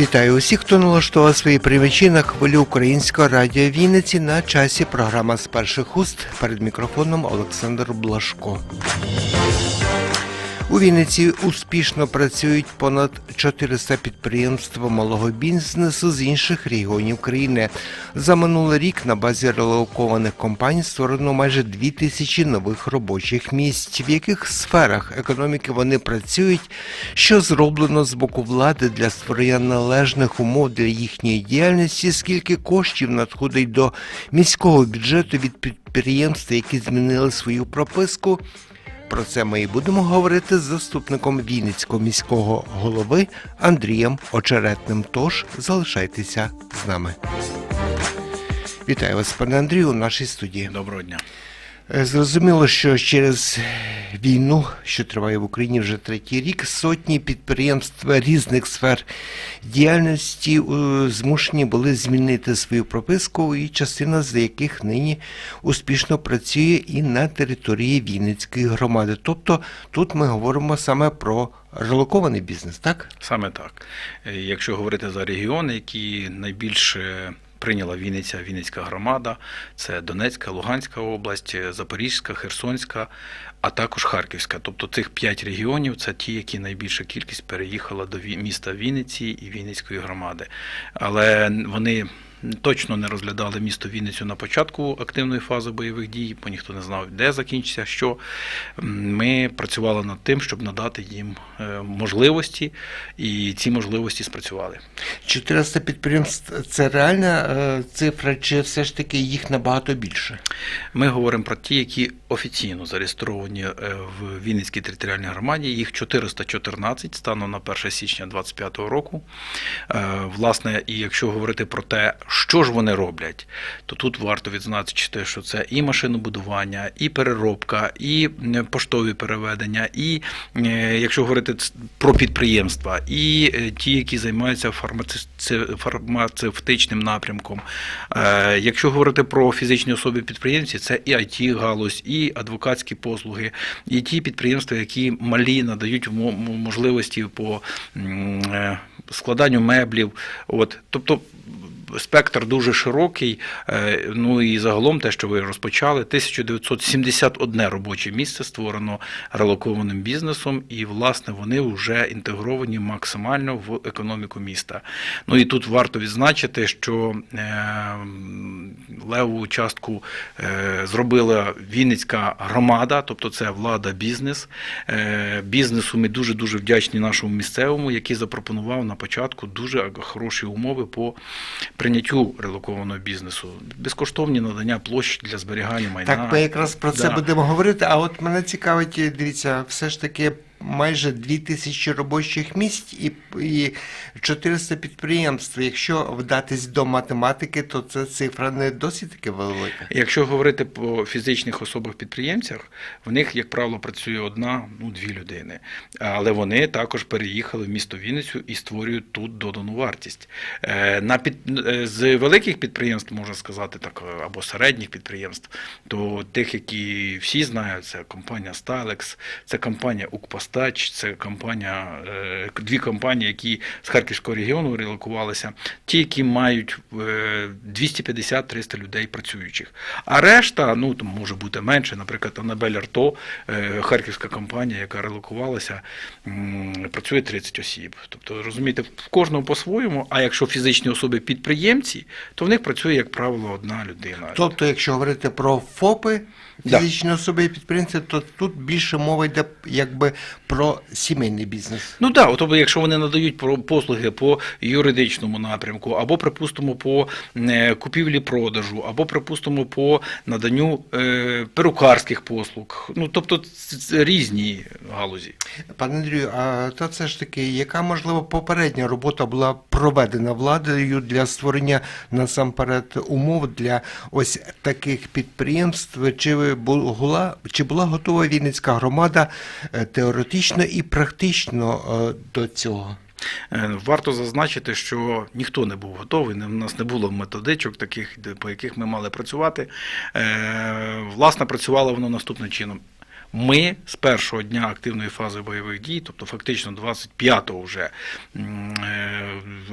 Вітаю усіх, хто налаштував свої приймачі на хвилі українського радіо Вінниці на часі програма з перших уст перед мікрофоном Олександр Блашко. У Вінниці успішно працюють понад 400 підприємств малого бізнесу з інших регіонів країни. За минулий рік на базі релокованих компаній створено майже 2 тисячі нових робочих місць. В яких сферах економіки вони працюють, що зроблено з боку влади для створення належних умов для їхньої діяльності, скільки коштів надходить до міського бюджету від підприємств, які змінили свою прописку. Про це ми і будемо говорити з заступником Вінницького міського голови Андрієм Очеретним. Тож залишайтеся з нами. Вітаю вас, пане Андрію, у нашій студії. Доброго дня. Е, Зрозуміло, що через війну, що триває в Україні вже третій рік, сотні підприємств різних сфер діяльності е, змушені були змінити свою прописку, і частина з яких нині успішно працює і на території Вінницької громади. Тобто тут ми говоримо саме про релокований бізнес, так? Саме так. Е, Якщо говорити за регіони, які найбільше прийняла Вінниця, Вінницька громада, це Донецька, Луганська область, Запорізька, Херсонська, а також Харківська. Тобто цих п'ять регіонів це ті, які найбільша кількість переїхала до міста Вінниці і Вінницької громади. Але вони. Точно не розглядали місто Вінницю на початку активної фази бойових дій, бо ніхто не знав, де закінчиться, що ми працювали над тим, щоб надати їм е, можливості, і ці можливості спрацювали. 400 підприємств це реальна е, цифра, чи все ж таки їх набагато більше? Ми говоримо про ті, які офіційно зареєстровані е, в Вінницькій територіальній громаді. Їх 414 станом на 1 січня 2025 року. Власне, і якщо говорити про те, що ж вони роблять, то тут варто відзначити, що це і машинобудування, і переробка, і поштові переведення, і е, якщо говорити про підприємства, і е, ті, які займаються фармацевтичним напрямком. Е, Якщо говорити про фізичні особи підприємці, це і it галузь, і адвокатські послуги, і ті підприємства, які малі надають мо- мо- можливості по складанню меблів. От, тобто спектр дуже широкий. Е, Ну і загалом те, що ви розпочали, 1971 робоче місце створено релокованим бізнесом, і власне вони вже інтегровані максимально в економіку міста. Ну і тут варто відзначити, що е, леву частку е, зробила Вінницька громада, тобто це влада бізнес. Бізнесу ми дуже дуже вдячні нашому місцевому, який запропонував на початку дуже хороші умови по прийняттю релокованого бізнесу. Безкоштовні надання площ для зберігання майна. Так, ми якраз про це Да. будемо говорити. А от мене цікавить, дивіться, все ж таки майже 2 тисячі робочих місць і, і 400 підприємств. Якщо вдатись до математики, то це цифра не досить таки велика. Якщо говорити по фізичних особах-підприємцях, в них, як правило, працює одна, ну дві людини. Але вони також переїхали в місто Вінницю і створюють тут додану вартість. Е, На під... е, З великих підприємств, можна сказати, так, або середніх підприємств, то тих, які всі знають, це компанія Stalex, це компанія Укпостач, це компанія, е, дві компанії, які з Харківського регіону релокувалися, ті, які мають е, 250-300 людей працюючих. А решта, ну там може бути менше, наприклад, Анабель Арто, е, харківська компанія, яка релокувалася, працює 30 осіб. Тобто, розумієте, в кожного по-своєму, а якщо фізичні особи підприємці, то в них працює, як правило, одна людина. Тобто, якщо говорити про ФОПи, Да. фізичні особи і підприємці, то тут більше мова йде якби про сімейний бізнес. Ну так, тобто, якщо вони надають послуги по юридичному напрямку, або, припустимо, по е, купівлі-продажу, або, припустимо, по наданню е, перукарських послуг. Ну, тобто різні галузі. Пане Андрію, а то все ж таки, яка можливо попередня робота була проведена владою для створення насамперед умов для ось таких підприємств? Чи була чи була готова Вінницька громада е, теоретично і практично е, до цього? Е, Варто зазначити, що ніхто не був готовий. У нас не було методичок таких, по яких ми мали працювати. Е, Власне, працювало воно наступним чином. Ми з першого дня активної фази бойових дій, тобто фактично 25 вже е,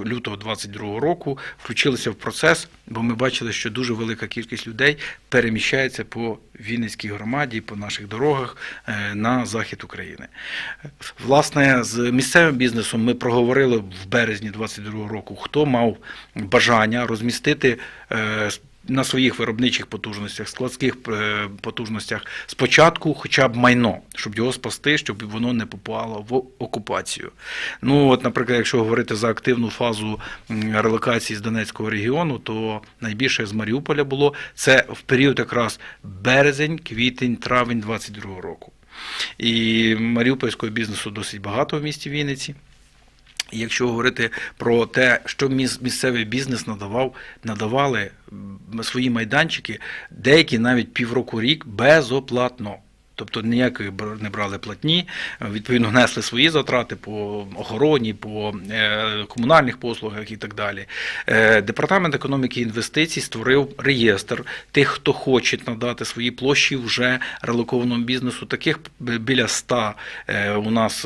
лютого 22 року, включилися в процес, бо ми бачили, що дуже велика кількість людей переміщається по Вінницькій громаді, по наших дорогах е, на захід України. Власне, з місцевим бізнесом ми проговорили в березні 22 року, хто мав бажання розмістити е, на своїх виробничих потужностях, складських е, потужностях спочатку хоча б майно, щоб його спасти, щоб воно не попало в окупацію. Ну, от, наприклад, якщо говорити за активну фазу релокації з Донецького регіону, то найбільше з Маріуполя було це в період якраз березень, квітень, травень 22 року. І маріупольського бізнесу досить багато в місті Вінниці. Якщо говорити про те, що міс- місцевий бізнес надавав, надавали свої майданчики, деякі навіть півроку рік безоплатно. Тобто ніякої не брали платні, е, відповідно несли свої затрати по охороні, по е, комунальних послугах і так далі. Е, Департамент економіки і інвестицій створив реєстр тих, хто хоче надати свої площі вже релокованому бізнесу. Таких біля 100 е, у нас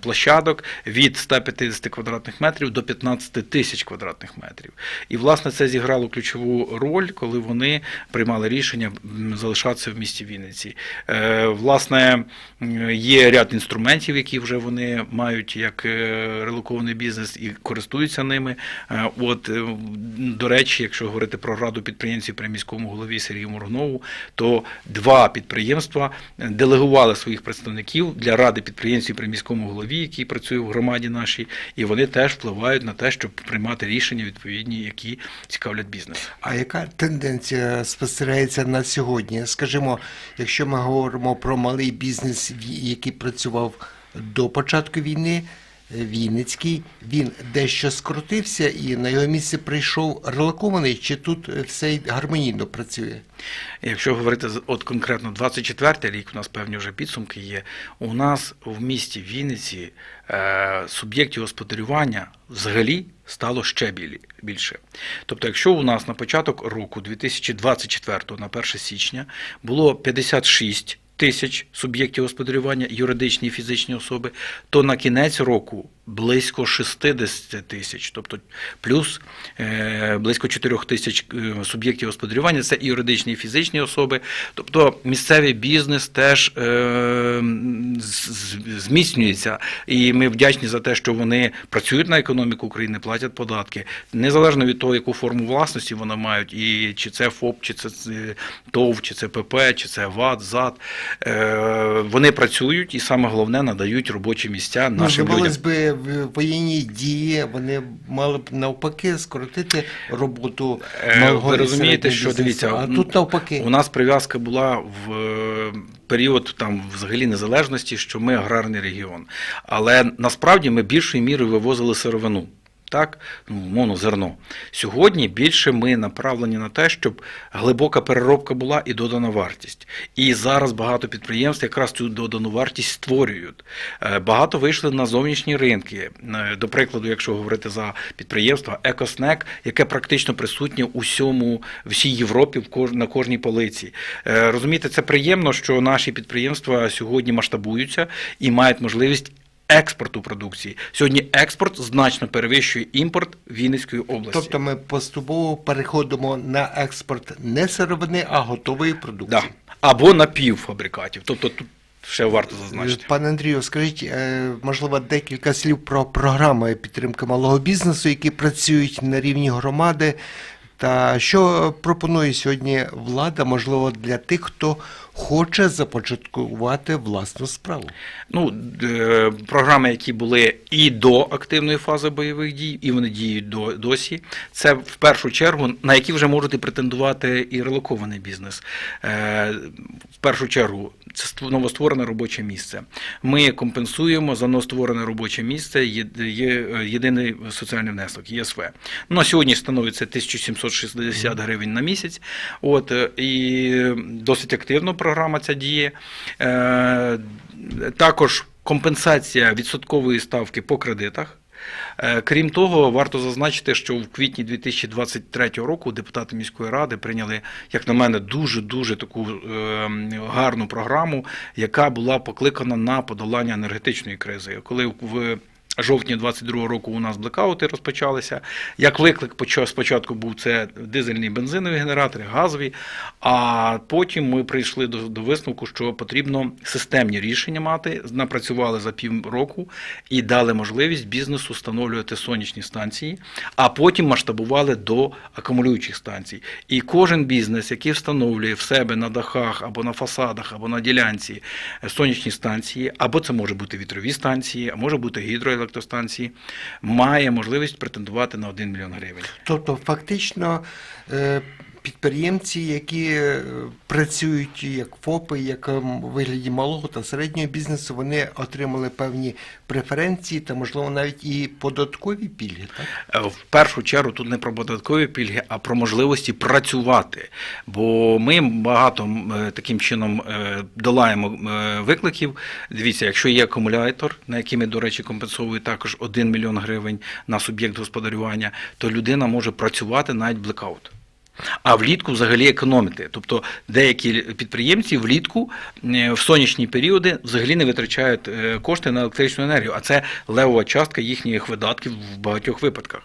площадок від 150 квадратних метрів до 15 тисяч квадратних метрів. І власне це зіграло ключову роль, коли вони приймали рішення залишатися в місті Вінниці. Е, Власне, є ряд інструментів, які вже вони мають як е, релокований бізнес і користуються ними. Е, От, до речі, якщо говорити про раду підприємців при міському голові Сергію Моргнову, то два підприємства делегували своїх представників для ради підприємців при міському голові, який працює в громаді нашій, і вони теж впливають на те, щоб приймати рішення відповідні, які цікавлять бізнес. А яка тенденція спостерігається на сьогодні? Скажімо, якщо ми говоримо про малий бізнес, який працював до початку війни, Вінницький, він дещо скрутився і на його місце прийшов релокований, чи тут е, все гармонійно працює? Якщо говорити от конкретно 24 рік, у нас певні вже підсумки є. У нас в місті Вінниці е, суб'єктів господарювання взагалі стало ще більше. Тобто, якщо у нас на початок року 2024 на 1 січня було 56 тисяч суб'єктів господарювання, юридичні і фізичні особи, то на кінець року близько 60 тисяч, тобто плюс е, близько 4 тисяч е, суб'єктів господарювання, це і юридичні і фізичні особи. Тобто місцевий бізнес теж е, зміцнюється. І ми вдячні за те, що вони працюють на економіку України, платять податки, незалежно від того, яку форму власності вони мають, і чи це ФОП, чи це ТОВ, чи це ПП, чи це ВАД, ЗАД. Вони працюють і саме головне надають робочі місця нашим людям. би, воєнні дії вони мали б навпаки скоротити роботу Е, малого Ви розумієте, що дивіться, а тут навпаки. У нас прив'язка була в е, період там взагалі незалежності, що ми аграрний регіон. Але насправді ми більшою мірою вивозили сировину. Так, ну, умовно, зерно. Сьогодні більше ми направлені на те, щоб глибока переробка була і додана вартість. І зараз багато підприємств якраз цю додану вартість створюють. Е, Багато вийшли на зовнішні ринки. Е, До прикладу, якщо говорити за підприємство Екоснек, яке практично присутнє у всьому, всій Європі, на кожній полиці. Е, Розумієте, це приємно, що наші підприємства сьогодні масштабуються і мають можливість. Експорту продукції сьогодні експорт значно перевищує імпорт Вінницької області. Тобто ми поступово переходимо на експорт не сировини, а готової продукції. да. або напівфабрикатів. Тобто тут ще варто зазначити. Пане Андрію, скажіть, е, можливо, декілька слів про програми підтримки малого бізнесу, які працюють на рівні громади. Та що пропонує сьогодні влада, можливо, для тих, хто хоче започаткувати власну справу? Ну, е, програми, які були і до активної фази бойових дій, і вони діють до, досі. Це в першу чергу, на які вже можуть і претендувати і релокований бізнес. Е, В першу чергу, це ство- новостворене робоче місце. Ми компенсуємо за новостворене робоче місце є, є е, єдиний соціальний внесок ЄСВ. Ну, на сьогодні становиться 1760 гривень на місяць. От, і досить активно програма ця діє. Е, Також компенсація відсоткової ставки по кредитах. Е, Крім того, варто зазначити, що в квітні 2023 року депутати міської ради прийняли, як на мене, дуже дуже таку е, гарну програму, яка була покликана на подолання енергетичної кризи. Коли в жовтні 22 року у нас блекаути розпочалися. Як виклик спочатку був це дизельні бензинові генератори, газові, а потім ми прийшли до, до висновку, що потрібно системні рішення мати. Напрацювали за півроку і дали можливість бізнесу встановлювати сонячні станції, а потім масштабували до акумулюючих станцій. І кожен бізнес, який встановлює в себе на дахах або на фасадах, або на ділянці сонячні станції, або це може бути вітрові станції, а може бути гідроелектростанції, має можливість претендувати на 1 мільйон гривень. Тобто, фактично, е, підприємці, які е, працюють як ФОПи, як ем, у вигляді малого та середнього бізнесу, вони отримали певні преференції та, можливо, навіть і податкові пільги. Так? Е, В першу чергу тут не про податкові пільги, а про можливості працювати. Бо ми багато е, таким чином е, долаємо е, викликів. Дивіться, якщо є акумулятор, на який ми, до речі, компенсовують також 1 мільйон гривень на суб'єкт господарювання, то людина може працювати навіть блекаут. А влітку взагалі економити. Тобто деякі підприємці влітку е, в сонячні періоди взагалі не витрачають е, кошти на електричну енергію, а це левова частка їхніх видатків в багатьох випадках.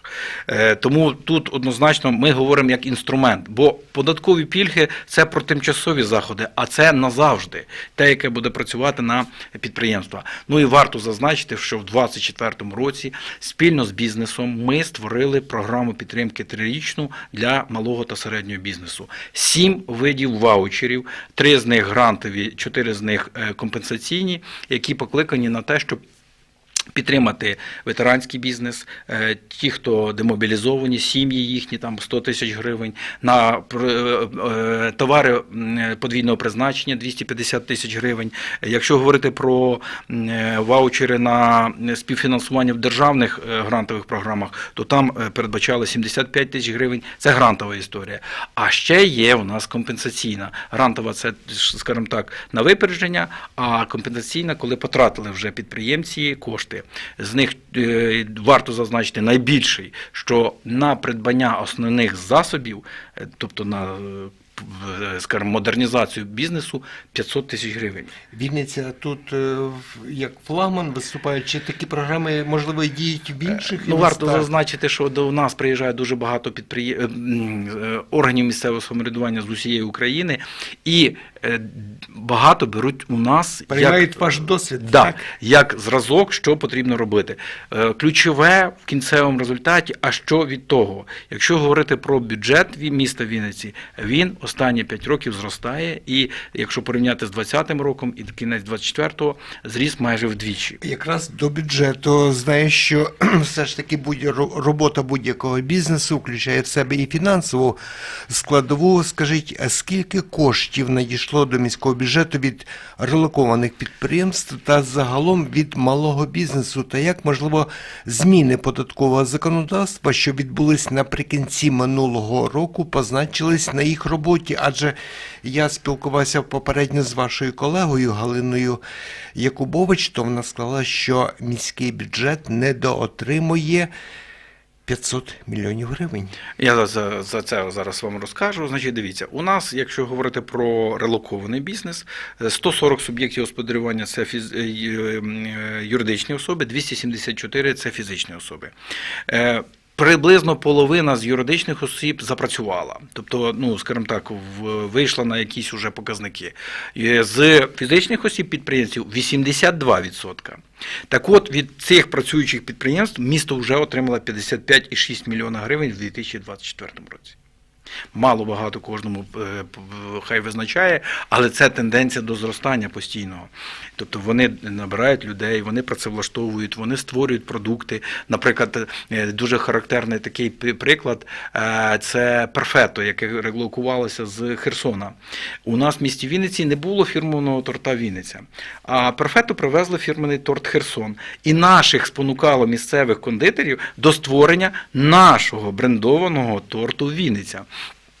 Е, Тому тут однозначно ми говоримо як інструмент, бо податкові пільги це про тимчасові заходи, а це назавжди те, яке буде працювати на підприємства. Ну і варто зазначити, що в 2024 році спільно з бізнесом ми створили програму підтримки трирічну для малого та середнього бізнесу. Сім видів ваучерів, три з них грантові, чотири з них е, компенсаційні, які покликані на те, щоб Підтримати ветеранський бізнес, е, ті, хто демобілізовані, сім'ї їхні, там 100 тисяч гривень, на пр- е, товари подвійного призначення 250 тисяч гривень. Якщо говорити про е, ваучери на співфінансування в державних е, грантових програмах, то там е, передбачали 75 тисяч гривень. Це грантова історія. А ще є у нас компенсаційна. Грантова це, скажімо так, на випередження, а компенсаційна, коли потратили вже підприємці кошти. З них е, варто зазначити найбільший, що на придбання основних засобів, е, тобто на е, скажімо, модернізацію бізнесу 500 тисяч гривень. Вінниця тут як флагман виступає, чи такі програми, можливо, діють в інших Ну, варто зазначити, що до нас приїжджає дуже багато підприє... органів місцевого самоврядування з усієї України, і багато беруть у нас Приймають ваш досвід, да, так? як зразок, що потрібно робити. Е, Ключове в кінцевому результаті, а що від того? Якщо говорити про бюджет міста Вінниці, він останні 5 років зростає, і якщо порівняти з 2020 роком і кінець 24-го, зріс майже вдвічі. Якраз до бюджету знаю, що все ж таки будь ро- робота будь-якого бізнесу включає в себе і фінансову складову. Скажіть, а скільки коштів надійшло до міського бюджету від релокованих підприємств та загалом від малого бізнесу? Та як можливо зміни податкового законодавства, що відбулись наприкінці минулого року, позначились на їх роботі? Адже я спілкувався попередньо з вашою колегою Галиною Якубович, то вона сказала, що міський бюджет недоотримує 500 мільйонів гривень. Я за, за це зараз вам розкажу. Значить, дивіться, у нас, якщо говорити про релокований бізнес, е, 140 суб'єктів господарювання це фіз... е, е, юридичні особи, 274 це фізичні особи. Приблизно половина з юридичних осіб запрацювала, тобто, ну скажімо так, вийшла на якісь уже показники. З фізичних осіб підприємців 82%. Так от від цих працюючих підприємств місто вже отримало 55,6 мільйона гривень в 2024 році. Мало багато кожному е, хай визначає, але це тенденція до зростання постійного. Тобто вони набирають людей, вони працевлаштовують, вони створюють продукти. Наприклад, е, дуже характерний такий приклад е, це перфето, яке релокувалося з Херсона. У нас в місті Вінниці не було фірмового торта Вінниця, а перфето привезли фірменний торт Херсон. І наших спонукало місцевих кондитерів до створення нашого брендованого торту Вінниця.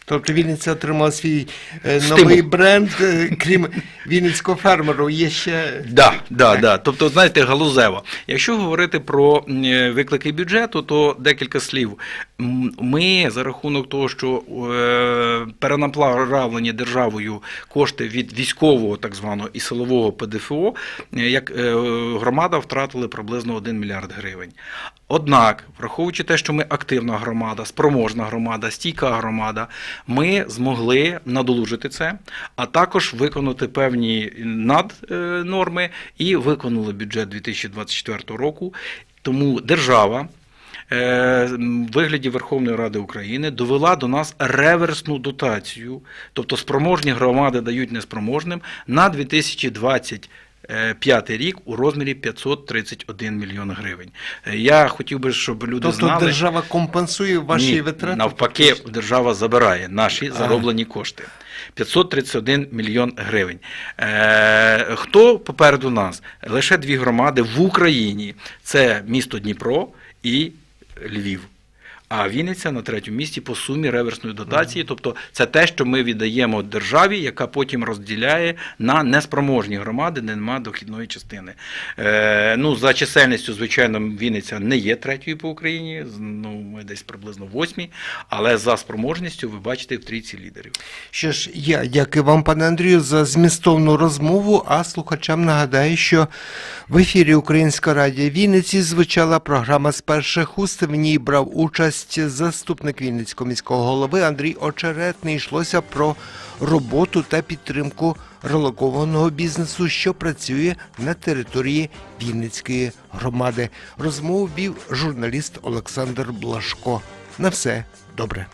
Тобто Вінниця отримала свій е, Стимул. новий бренд, е, крім вінницького фермеру, є ще. Да, да, да. Тобто, знаєте, галузева. Якщо говорити про м, е, виклики бюджету, то декілька слів. Ми за рахунок того, що е, перенаправлені державою кошти від військового так званого і силового ПДФО, е, як е, громада втратили приблизно 1 мільярд гривень. Однак, враховуючи те, що ми активна громада, спроможна громада, стійка громада, ми змогли надолужити це, а також виконати певні наднорми і виконали бюджет 2024 року. Тому держава. Е, вигляді Верховної Ради України довела до нас реверсну дотацію, тобто спроможні громади дають неспроможним на 2025 рік у розмірі 531 мільйон гривень. Е, Я хотів би, щоб люди Тобто знали, держава компенсує ваші ні, витрати? Навпаки, держава забирає наші Ага. зароблені кошти. 531 мільйон гривень. Е, хто попереду нас? Лише дві громади в Україні: це місто Дніпро і Львів. А Вінниця на третьому місці по сумі реверсної дотації. Тобто це те, що ми віддаємо державі, яка потім розділяє на неспроможні громади, де немає дохідної частини. Е, ну, за чисельністю, звичайно, Вінниця не є третьою по Україні. Ну, ми десь приблизно восьмі, але за спроможністю ви бачите в трійці лідерів. Що ж, я дякую вам, пане Андрію, за змістовну розмову. А слухачам нагадаю, що в ефірі Українська радіо Вінниці звучала програма з перших уст. В ній брав участь заступник Вінницького міського голови Андрій Очеретний. Йшлося про роботу та підтримку релокованого бізнесу, що працює на території Вінницької громади. Розмову вів журналіст Олександр Блашко. На все добре.